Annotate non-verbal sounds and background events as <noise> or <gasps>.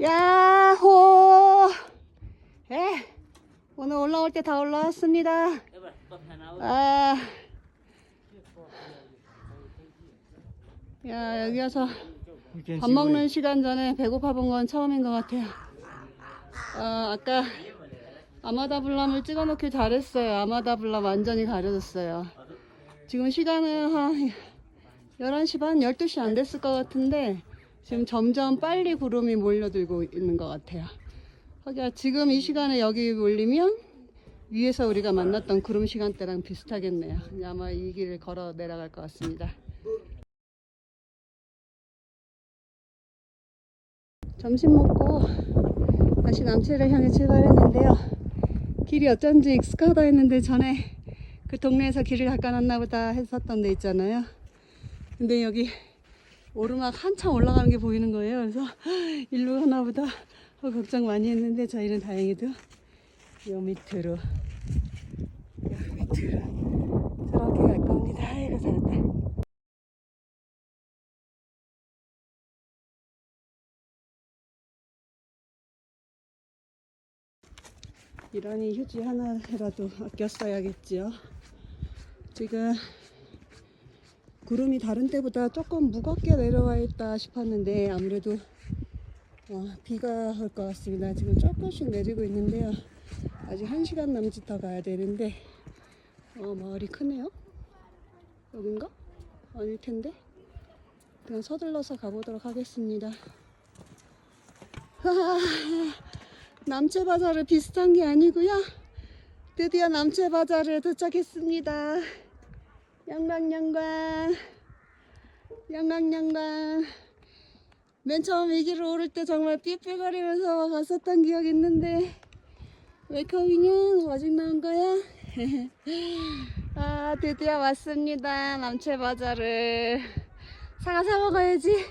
야호! 에, 오늘 올라올 때 다 올라왔습니다. 아, 야, 여기 와서 밥 먹는 시간 전에 배고파 본 건 처음인 것 같아요. 아, 아까 아마다 블람을 찍어 놓길 잘했어요. 아마다 블람 완전히 가려졌어요. 지금 시간은 한 11시 반, 12시 안 됐을 것 같은데 지금 점점 빨리 구름이 몰려들고 있는 것 같아요. 하기야 지금 이 시간에 여기 몰리면 위에서 우리가 만났던 구름 시간대랑 비슷하겠네요. 아마 이 길을 걸어 내려갈 것 같습니다. 점심 먹고 다시 남체를 향해 출발했는데요. 길이 어쩐지 익숙하다 했는데 전에 그 동네에서 길을 닦아놨나 보다 했었던 데 있잖아요. 근데 여기 오르막 한참 올라가는 게 보이는 거예요. 그래서 <gasps> 일로 가나 보다 하고 걱정 많이 했는데 저희는 다행히도 요 밑으로 요 밑으로 저렇게 갈 겁니다. 아이고 잘했다. 이러니 휴지 하나라도 아껴 써야겠지요. 지금 구름이 다른 때보다 조금 무겁게 내려와 있다 싶었는데 아무래도 어, 비가 올 것 같습니다. 지금 조금씩 내리고 있는데요. 아직 한 시간 남짓 더 가야 되는데 어, 마을이 크네요. 여긴가? 아닐 텐데. 그냥 서둘러서 가보도록 하겠습니다. <laughs> 남체 바자르 비슷한 게 아니고요. 드디어 남체 바자르에 도착했습니다. 양강양강 양강양강 맨 처음 이 길을 오를 때 정말 삐삐거리면서 갔었던 기억이 있는데 웰컴이냐? 아직 나온 거야? <laughs> 아 드디어 왔습니다. 남체 바자르 사과 사 먹어야지